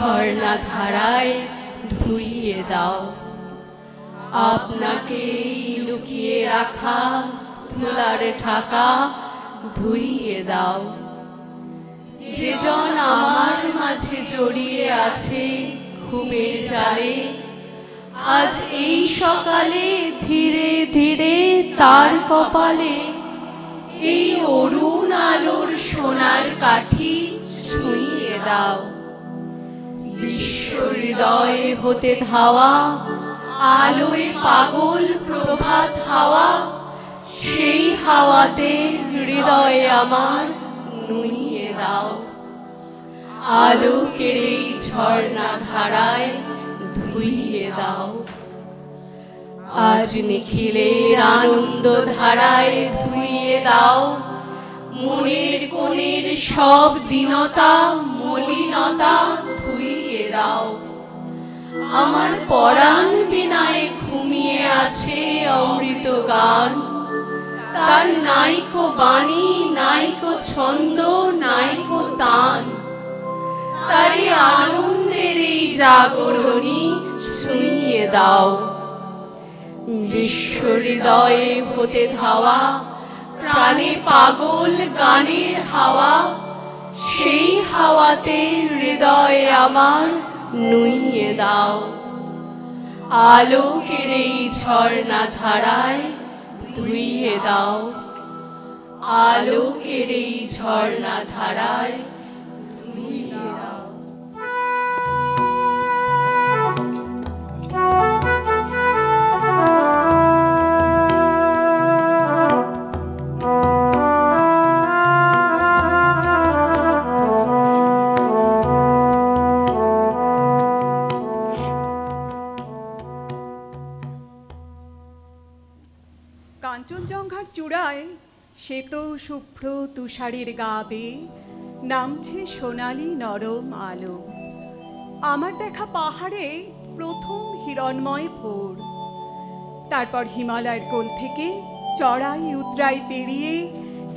ঝর্ণা ধারায় ধুইয়ে দাও। আপনাকে লুকিয়ে রাখা, ধুলার ঠাকা ধুইয়ে দাও। যে জন আমার মাঝে জড়িয়ে আছে ঘুমের জালে, আজ এই সকালে ধীরে ধীরে তার কপালে এই অরুণ আলোর সোনার কাঠি ছুঁইয়ে দাও। বিশ্ব হৃদয়ে হতে ধাওয়া, আলোয় পাগল প্রভাত হাওয়া, সেই হাওয়াতে হৃদয়ে আমার নুইয়ে দাও। আলোকের এই ঝর্ণা ধারায় ধুইয়ে দাও। আজ নিখিলের আনন্দ ধারায় ধুইয়ে দাও। মনের কোণের সব দীনতা, মলিনতা দাও। আমার পরাণ বিনায় ঘুমিয়ে আছে অমৃত গান। তার নাইকো বাণী নাইকো ছন্দ নাইকো তান। তারে আনন্দের এই জাগরণী ছুঁয়ে দাও। বিশ্ব হৃদয়ে হতে ধাওয়া, প্রাণে পাগল গানের হাওয়া। সেই হাওয়াতে হৃদয় আমার নুইয়ে দাও। আলোকের এই ঝর্ণা ধারায় ধুইয়ে দাও। আলোকের এই ঝর্ণা ধারায় ধুইয়ে দাও। কাঞ্চনজঙ্ঘার চূড়ায় শ্বেত শুভ্র তুষারের গাবে নামছে সোনালি নরম আলো আমার দেখা পাহাড়ে প্রথম হিরণময় ভোর। তারপর হিমালয়ের কোল থেকে চড়াই উতরাই পেরিয়ে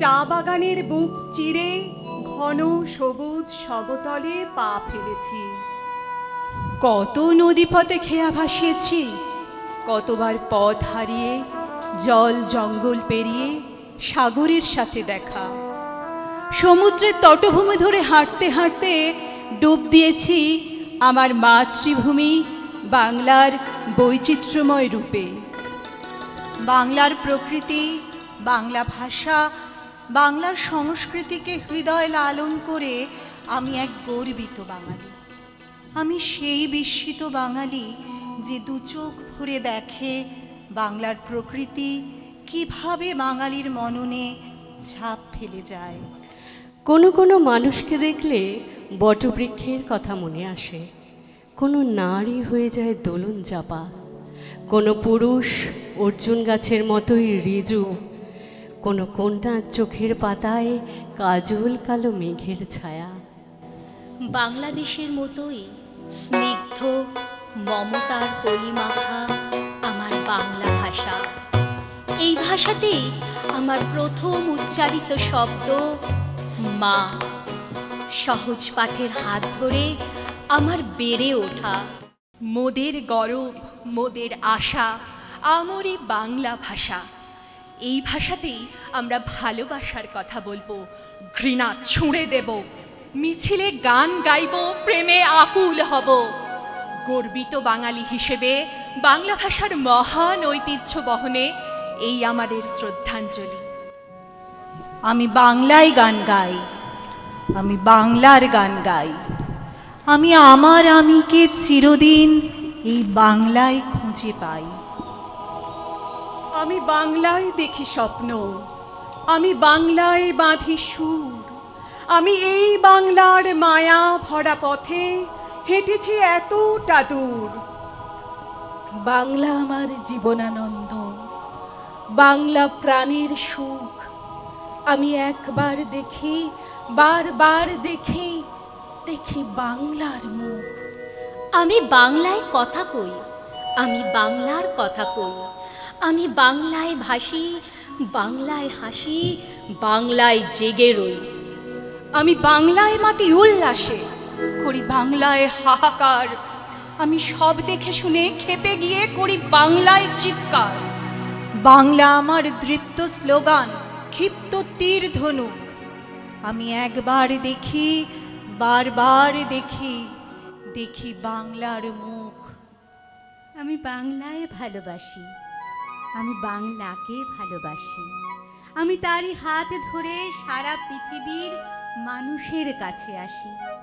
চা বাগানের বুক চিরে ঘন সবুজ সবতলে পা ফেলেছি। কত নদীপথে খেয়া ভাসিয়েছি, কতবার পথ হারিয়ে জল জঙ্গল পেরিয়ে সাগরের সাথে দেখা। সমুদ্রের তটভূমি ধরে হাঁটতে হাঁটতে ডুব দিয়েছি আমার মাতৃভূমি বাংলার বৈচিত্র্যময় রূপে। বাংলার প্রকৃতি, বাংলা ভাষা, বাংলার সংস্কৃতিকে হৃদয় লালন করে আমি এক গর্বিত বাঙালি। আমি সেই বিস্মিত বাঙালি যে দু চোখ ভরে দেখে বাংলার প্রকৃতি কীভাবে বাঙালির মননে ছাপ ফেলে যায়? কোনো কোনো মানুষকে দেখলে বটবৃক্ষের কথা মনে আসে। কোনো নারী হয়ে যায় দোলন চাপা। কোনো পুরুষ অর্জুন গাছের মতোই রিজু। কোনো কন্যা চোখের পাতায় কাজল কালো মেঘের ছায়া। বাংলাদেশের মতোই স্নিগ্ধ মমতার কলিমাখা আমার বাংলা ভাষা। এই ভাষাতেই আমার প্রথম উচ্চারিত শব্দ মা। সহজ পাঠের হাত ধরে আমার বেড়ে ওঠা। মোদের গরব, মোদের আশা, আমরি বাংলা ভাষা। এই ভাষাতেই আমরা ভালোবাসার কথা বলব, ঘৃণা ছুঁড়ে দেব, মিছিলে গান গাইব, প্রেমে আকুল হব। গর্বিত বাঙালি হিসেবে বাংলা ভাষার মহান ঐতিহ্য বহনে এই আমাদের শ্রদ্ধাঞ্জলি। আমি বাংলায় গান গাই, আমি বাংলার গান গাই। আমি আমার আমিকে চিরদিন এই বাংলায় খুঁজে পাই। আমি বাংলায় দেখি স্বপ্ন, আমি বাংলায় বাঁধি সুর। আমি এই বাংলার মায়া ভরা পথে হেঁটেছি এতটা দূর। বাংলা আমার জীবনানন্দ বাংলা প্রাণের সুখ। আমি একবার দেখি বারবার দেখি দেখি বাংলার মুখ। আমি বাংলায় কথা কই আমি বাংলার কথা কই। আমি বাংলায় ভাসি বাংলায় হাসি বাংলায় জেগে রই। আমি বাংলায় মাতি উল্লাসে করি বাংলায় হাহাকার। আমি সব দেখে শুনে খেপে গিয়ে করি বাংলায় চিৎকার। বাংলা আমার দৃপ্ত স্লোগান, ক্ষিপ্ত তীর ধনুক। আমি একবার দেখি, বারবার দেখি দেখি বাংলার মুখ। আমি বাংলায় ভালোবাসি। আমি বাংলাকে ভালোবাসি। আমি তারই হাত ধরে সারা পৃথিবীর মানুষের কাছে আসি।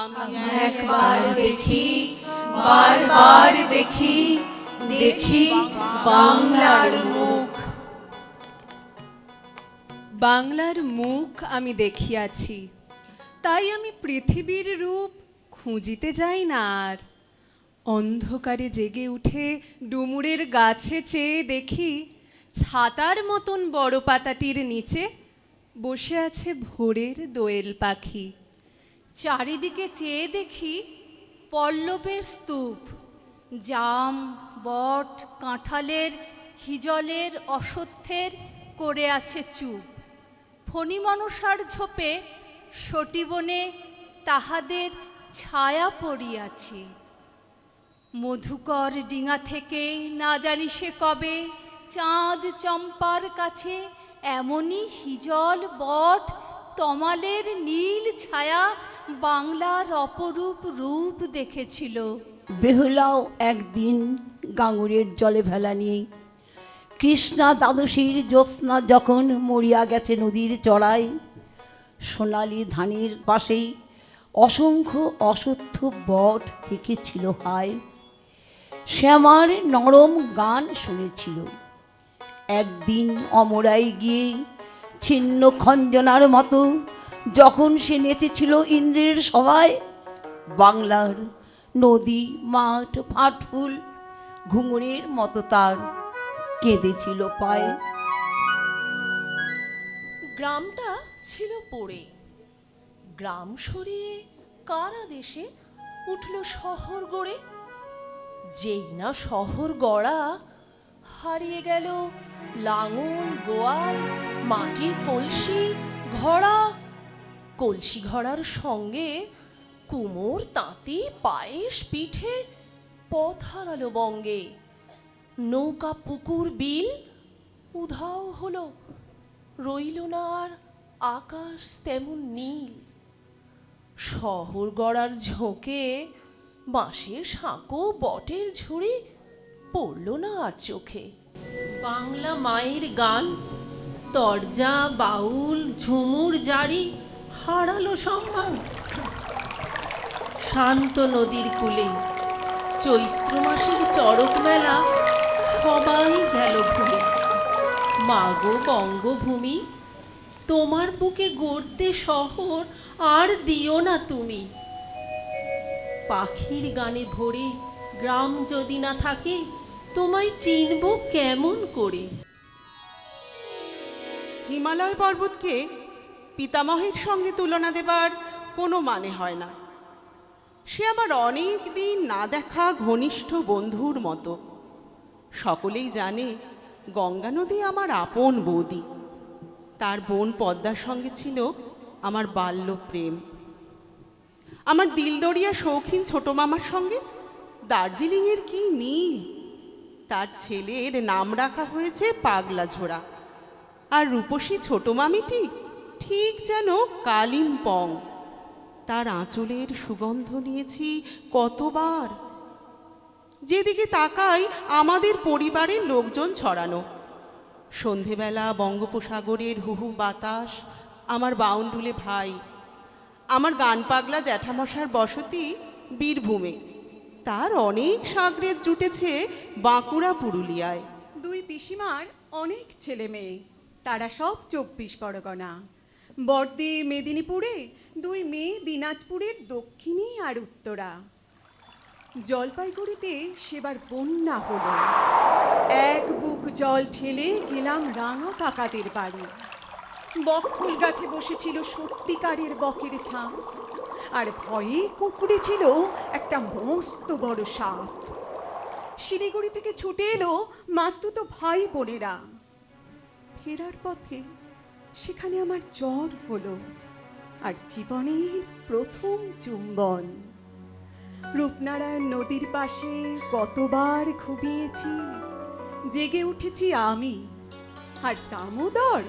আমি একবার দেখি বারবার দেখি দেখি বাংলার মুখ বাংলার মুখ আমি দেখিয়াছি, তাই আমি পৃথিবীর রূপ খুঁজিতে যাই না আর। অন্ধকারে জেগে উঠে ডুমুরের গাছে চেয়ে দেখি, ছাতার মতন বড় পাতাটির নিচে বসে আছে ভোরের দোয়েল পাখি। চারিদিকে চেয়ে দেখি পল্লবের স্তূপ, জাম, বট, কাঁঠালের, হিজলের অসত্যের করে আছে চুপ। ফণি মনসার ঝোপে সটিবনে তাহাদের ছায়া পড়িয়াছে। মধুকর ডিঙা থেকে না জানি সে কবে চাঁদ চম্পার কাছে এমনই হিজল, বট, তমালের নীল ছায়া বাংলার অপরূপ রূপ দেখেছিল। বেহুলাও একদিন গাঙ্গুরের জলে ভেলা নিয়ে কৃষ্ণা দ্বাদশীর জ্যোৎস্না যখন মরিয়া গেছে নদীর চড়ায় সোনালি ধানের পাশেই অসংখ্য অসত্য বট দেখেছিল হায় শ্যামার নরম গান শুনেছিল। একদিন অমরাই গিয়ে ছিন্ন খঞ্জনার মতো যখন সে নেচেছিল ইন্দ্রের সভায়, বাংলার নদী, মাঠ, ফাটফুল, ঘুঙুরের মতো তার কেঁদেছিল পায়ে। গ্রামটা ছিল পড়ে। গ্রাম সরিয়ে কারা দেশে উঠল শহর গড়ে? যেই না শহর গড়া, হারিয়ে গেল লাঙল, গোয়াল, মাটির কলসি, ঘড়া কলসি ঘড়ার সঙ্গে কুমোর, তাঁতি, পায়েস, পিঠে পথ হারালো বঙ্গে। নৌকা, পুকুর, বিল উধাও হলো, রইল না আর আকাশ তেমন নীল। শহর গড়ার ঝোঁকে বাঁশের সাঁকো, বটের ঝুড়ি পড়ল না আর চোখে। বাংলা মায়ের গান তরজা বাউল, ঝুমুর জারি হারালো সম্মান। শান্ত নদীর কূলে চৈত্র মাসের চড়ক মেলা সবাই গেল ভুলে মাগো বঙ্গভূমি, তোমার বুকে গড়তে শহর আর দিও না তুমি। পাখির গানে ভরে গ্রাম যদি না থাকে, তোমায় চিনব কেমন করে? হিমালয় পর্বতকে পিতামহের সঙ্গে তুলনা দেবার কোনো মানে হয় না। সে আমার অনেক দিন না দেখা ঘনিষ্ঠ বন্ধুর মতো। সকলেই জানে গঙ্গা নদী আমার আপন বৌদি। তার বোন পদ্মার সঙ্গে ছিল আমার বাল্য প্রেম। আমার দিলদরিয়া শৌখিন ছোট মামার সঙ্গে দার্জিলিংয়ের কি মিল? তার ছেলের নাম রাখা হয়েছে পাগলা ঝোড়া আর রূপসী ছোট মামিটি ঠিক যেন কালিম্পং। তার আঁচলের সুগন্ধ নিয়েছি কতবার। যেদিকে তাকাই আমাদের পরিবারের লোকজন ছড়ানো। সন্ধেবেলা বঙ্গোপসাগরের হুহু বাতাস, আমার বাউন্ডুলে ভাই, আমার গান পাগলা জ্যাঠামশার বসতি বীরভূমে। তার অনেক সাগরেদ জুটেছে বাঁকুড়া পুরুলিয়ায়। দুই পিসিমার অনেক ছেলে মেয়ে তারা সব চব্বিশ পরগনা। বর্দি মেদিনীপুরে, দুই মেয়ে দিনাজপুরের দক্ষিণী আর উত্তরা। জলপাইগুড়িতে সেবার বন্যা হল। এক বুক জল ঠেলে গেলাম রাঙা কাকাদের বাড়ি। বকফুল গাছে বসেছিল সত্যিকারের বকের ছাপ, আর ভয়ে কুকুরে ছিল একটা মস্ত বড় সাপ। শিলিগুড়ি থেকে ছুটে এলো মাস্তুতো ভাই বোনেরা। ফেরার পথে সেখানে আমার জ্বর হলো আর জীবনের প্রথম চুম্বন। রূপনারায়ণ নদীর পাশে কতবার ঘুমিয়েছি, জেগে উঠেছি আমি আর দামোদর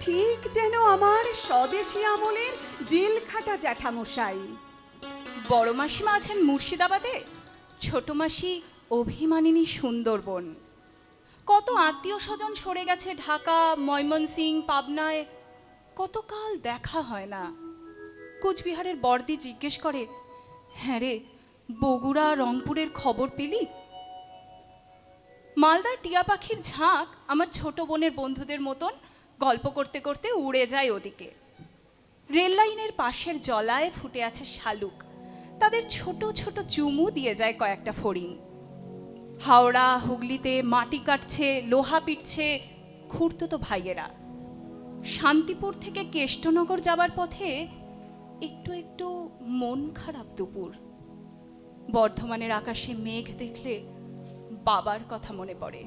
ঠিক যেন আমার স্বদেশী আমলের জেল খাটা জ্যাঠামশাই। বড় মাসিমা আছেন মুর্শিদাবাদে, ছোট মাসি অভিমানিনী সুন্দরবন। কত আত্মীয় স্বজন সরে গেছে ঢাকা, ময়মনসিং, পাবনায়। কতকাল দেখা হয় না। কুচবিহারের বর্দি জিজ্ঞেস করে হ্যাঁ রে, বগুড়া, রংপুরের খবর পেলি? মালদার টিয়া পাখির ঝাঁক আমার ছোট বোনের বন্ধুদের মতন গল্প করতে করতে উড়ে যায় ওদিকে। রেল লাইনের পাশের জলায় ফুটে আছে শালুক। তাদের ছোট ছোট চুমু দিয়ে যায় কয়েকটা ফড়িং। হাওড়া, হুগলিতে মাটি কাটছে, লোহা পিটছে, খুঁড়তো তো ভাইয়েরা। শান্তিপুর থেকে কেষ্টনগর যাবার পথে একটু একটু মন খারাপ দুপুর। বর্ধমানের আকাশে মেঘ দেখলে বাবার কথা মনে পড়ে।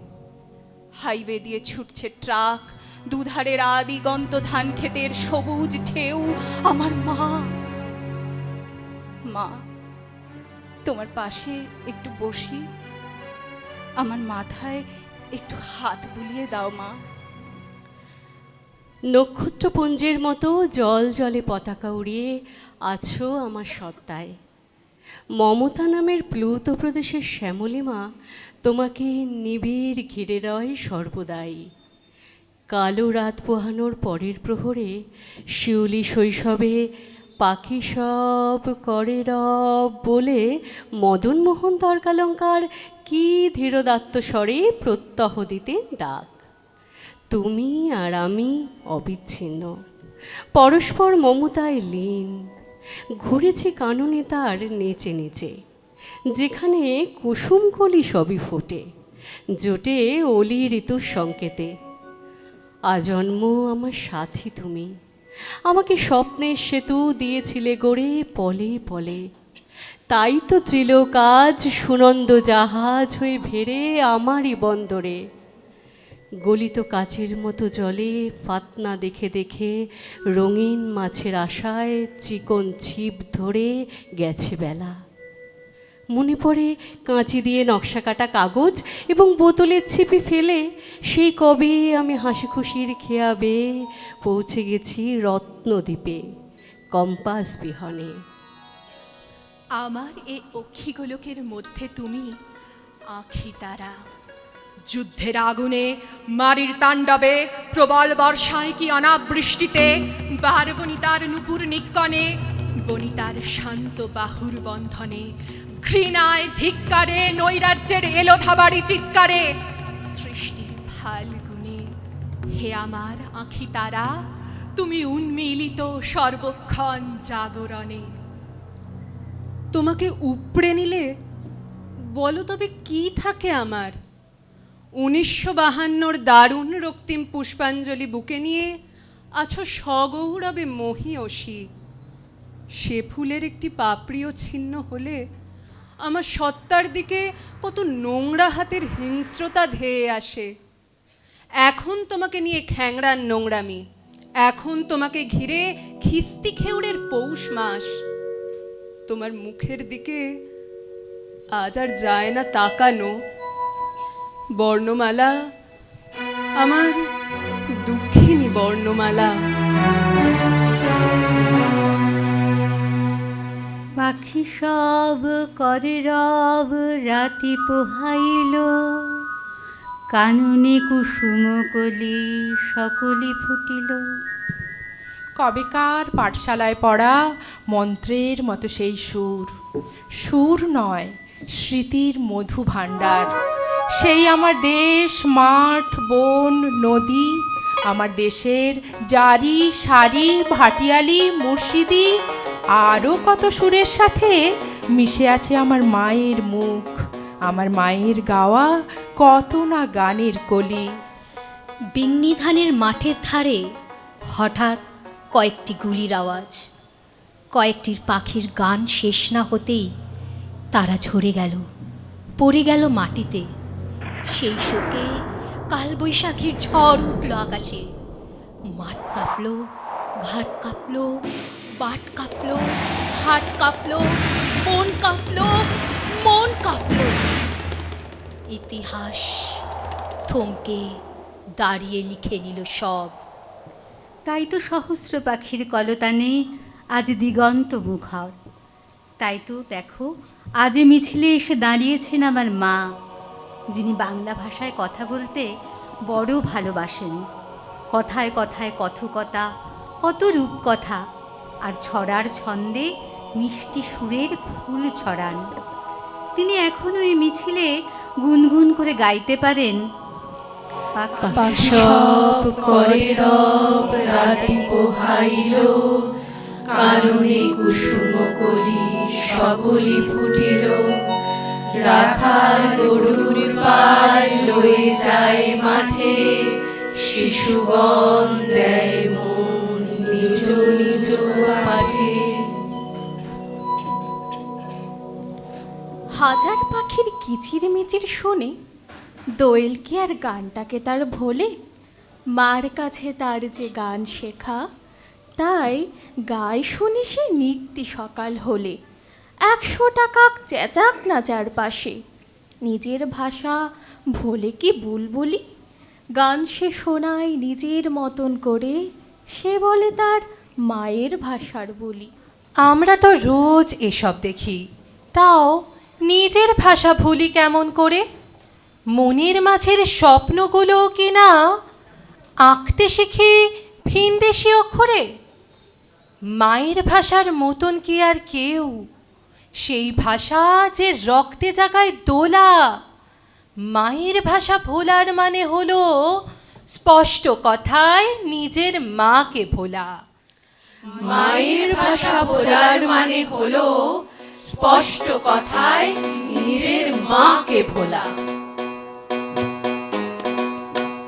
হাইওয়ে দিয়ে ছুটছে ট্রাক, দুধারের আদিগন্ত ধান ক্ষেতের সবুজ ঢেউ, আমার মা। মা, তোমার পাশে একটু বসি। আমার মাথায় একটু হাত বুলিয়ে দাও, মা। নক্ষত্রপুঞ্জের মতো জল জলে পতাকা উড়িয়ে আছো আমার সত্তায়। মমতা নামের প্লুত প্রদেশের শ্যামলিমা তোমাকে নিবিড় ঘিরে রয় সর্বদাই। কালো রাত পোহানোর পরের প্রহরে শিউলি শৈশবে পাখি সব করে রব বলে মদনমোহন তর্কালঙ্কার কি ধীরদাত্ত স্বরে প্রত্যহ দিতে ডাক। তুমি আর আমি অবিচ্ছিন্ন। পরস্পর মমতায় লীন। ঘুরেছি কাননে তার নেচে নেচে। যেখানে কুসুমকলি সবই ফোটে। জোটে অলি ঋতুর সংকেতে। আজন্ম আমার সাথী তুমি। আমাকে স্বপ্নের সেতু দিয়েছিলে গড়ে পলে পলে। তাই তো ত্রিলোক আজ সুনন্দ জাহাজ হয়ে ভেড়ে আমারই বন্দরে। গলিত কাচের মতো জলে ফাতনা দেখে দেখে রঙিন মাছের আশায় চিকন ছিপ ধরে গেছে বেলা। মনে পড়ে কাঁচি দিয়ে নকশা কাটা কাগজ এবং বোতলের ছিপি ফেলে সেই কবে আমি হাসি খুশির খেয়াবে পৌঁছে গেছি রত্নদ্বীপে, কম্পাস বিহনে। আমার এই অক্ষিগোলকের মধ্যে তুমি আখি তারা। যুদ্ধের আগুনে মারির তাণ্ডবে প্রবল বর্ষায় কি অনাবৃষ্টিতে বার বনিতার নুপুর নিক্কণে বনিতার শান্ত বাহুর বন্ধনে, ঘৃণায় ধিক্কারে, নৈরাজ্যের এলো ধাবাড়ি চিৎকারে, সৃষ্টির ফাল্গুনে। হে আমার আখি তারা, তুমি উন্মিলিত সর্বক্ষণ জাগরণে। তোমাকে উপড়ে নিলে? বলো তবে কি থাকে আমার? উনিশশো বাহান্নর দারুণ রক্তিম পুষ্পাঞ্জলি বুকে নিয়ে আছো সগৌরবে মহিয়সী সে ফুলের একটি পাপড়িও ছিন্ন হলে আমার সত্তার দিকে কত নোংরা হাতের হিংস্রতা ধেয়ে আসে। এখন তোমাকে নিয়ে খ্যাংড়ার নোংরামি। এখন তোমাকে ঘিরে খিস্তি খেউড়ের পৌষ মাস। তোমার মুখের দিকে আজ আর যায় না তাকানো। বর্ণমালা, আমার দুঃখিনী বর্ণমালা। পাখি সব করে রব, রাতি পোহাইল। কাননে কুসুম কলি সকলি ফুটিল। কবেকার পাঠশালায় পড়া মন্ত্রের মতো সেই সুর। সুর নয়, স্মৃতির মধু ভাণ্ডার। সেই আমার দেশ, মাঠ, বন, নদী, আমার দেশের জারি, সারি, ভাটিয়ালি, মুর্শিদি আরও কত সুরের সাথে মিশে আছে আমার মায়ের মুখ। আমার মায়ের গাওয়া কত না গানের কলি। বিন্নি ধানের মাঠের ধারে হঠাৎ কয়েকটি গুলির আওয়াজ, কয়েকটির পাখির গান শেষ না হতেই তারা ঝরে গেল, পড়ে গেল মাটিতে। সেই শোকে কালবৈশাখীর ঝড় উঠল আকাশে। মাঠ কাঁপল, ঘাট কাঁপল, বাট কাঁপল, হাট কাঁপল মন কাঁপল মন কাঁপল। ইতিহাস থমকে দাঁড়িয়ে লিখে নিল সব। তাই তো সহস্র পাখির কলতানে আজ দিগন্ত মুখর। তাই তো দেখো, আজ মিছিলে এসে দাঁড়িয়েছেন আমার মা, যিনি বাংলা ভাষায় কথা বলতে বড় ভালোবাসেন। কথায় কথায় কথকতা, কত রূপকথা, আর ছড়ার ছন্দে মিষ্টি সুরের ফুল ছড়ান। তিনি এখনও এই মিছিলে গুনগুন করে গাইতে পারেন সব করে রব রাতি পোহাইল কাননে কুসুম কলি সকলি ফুটিল রাখাল গরুর পাল লয়ে যায় মাঠে শিশুগণ দেয় মন নিজ নিজ পাঠে হাজার পাখির কিচির মিচির শোনে দোয়েল কি আর গানটাকে তার ভোলে? মার কাছে তার যে গান শেখা, তাই গায় শুনি সে নিত্যি সকাল হলে। একশো টাকা চেঁচাক না চারপাশে নিজের ভাষা ভোলে কি বুলবুলি? গান সে শোনায় নিজের মতন করে, সে বলে তার মায়ের ভাষার বলি। আমরা তো রোজ এসব দেখি, তাও নিজের ভাষা ভুলি কেমন করে? মনের মাঝের স্বপ্নগুলো কি না আঁকতে শিখি ভিনদেশি অক্ষরে? মায়ের ভাষার মতন কি আর কেউ? সেই ভাষা যে রক্তে জাগায় দোলা, মায়ের ভাষা ভোলার মানে হলো স্পষ্ট কথায় নিজের মাকে ভোলা। মায়ের ভাষা ভোলার মানে হলো স্পষ্ট কথায় নিজের মাকে ভোলা।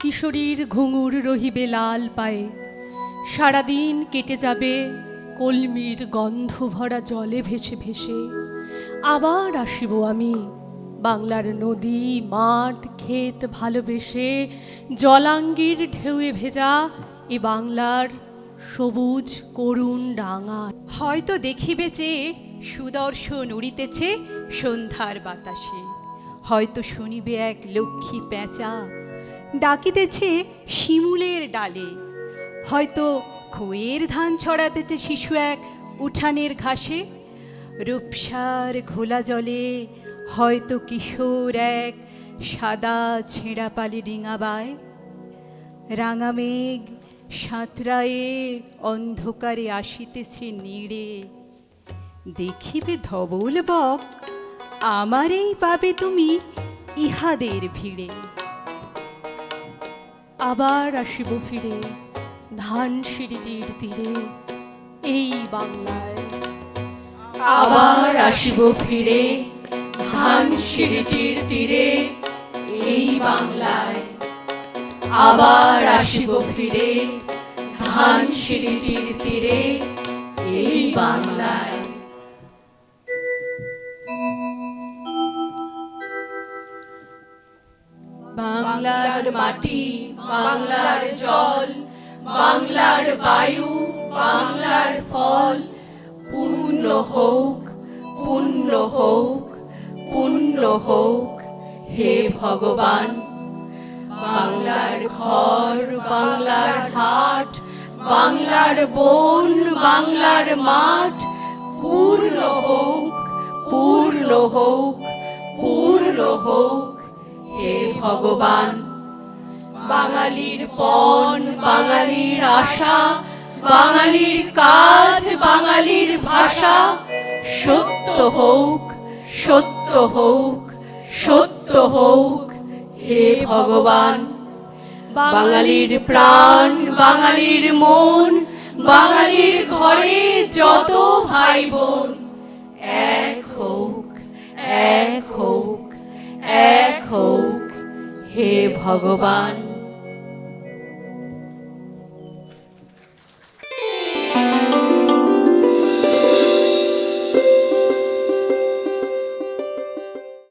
কিশোরীর ঘুঙুর রহিবে লাল পায়ে। সারাদিন কেটে যাবে কলমির গন্ধ ভরা জলে ভেসে ভেসে। আবার আসিব আমি বাংলার নদী, মাঠ, ক্ষেত ভালোবেসে। জলাঙ্গির ঢেউয়ে ভেজা এ বাংলার সবুজ করুণ ডাঙা। হয়তো দেখিবে যে সুদর্শন উড়িতেছে সন্ধ্যার বাতাসে। হয়তো শুনিবে এক লক্ষ্মী পেঁচা ডাকিতেছে শিমুলের ডালে। হয়তো খোয়ের ধান ছড়াতেছে শিশু এক উঠানের ঘাসে। রূপসার ঘোলা জলে হয়তো কিশোর এক সাদা ছেঁড়া পালি ডিঙাবায় রাঙা মেঘ সাঁতরায়ে অন্ধকারে আসিতেছে নিড়ে। দেখিবে ধবল বক, আমারেই পাবে তুমি ইহাদের ভিড়ে। আবার আসিব ফিরে, ধান সিঁড়িটির তীরে, এই বাংলায়। আবার আসিব ফিরে, ধান সিঁড়িটির তীরে, এই বাংলায়। আবার আসিব ফিরে, ধান সিঁড়িটির তীরে, এই বাংলায়। বাংলার মাটি বাংলার জল, বাংলার বায়ু, বাংলার ফল। পূর্ণ হোক পূর্ণ হোক পূর্ণ হোক, হে ভগবান। বাংলার ঘর, বাংলার হাট, বাংলার বন, বাংলার মাঠ। পূর্ণ হোক পূর্ণ হোক পূর্ণ হোক, হে ভগবান। বাঙালির পণ, বাঙালির আশা, বাঙালির কাজ, বাঙালির ভাষা। সত্য হোক সত্য হোক সত্য হোক, হে ভগবান। বাঙালির প্রাণ, বাঙালির মন, বাঙালির ঘরে যত ভাই বোন, এক হোক এক হোক এক হোক, হে ভগবান।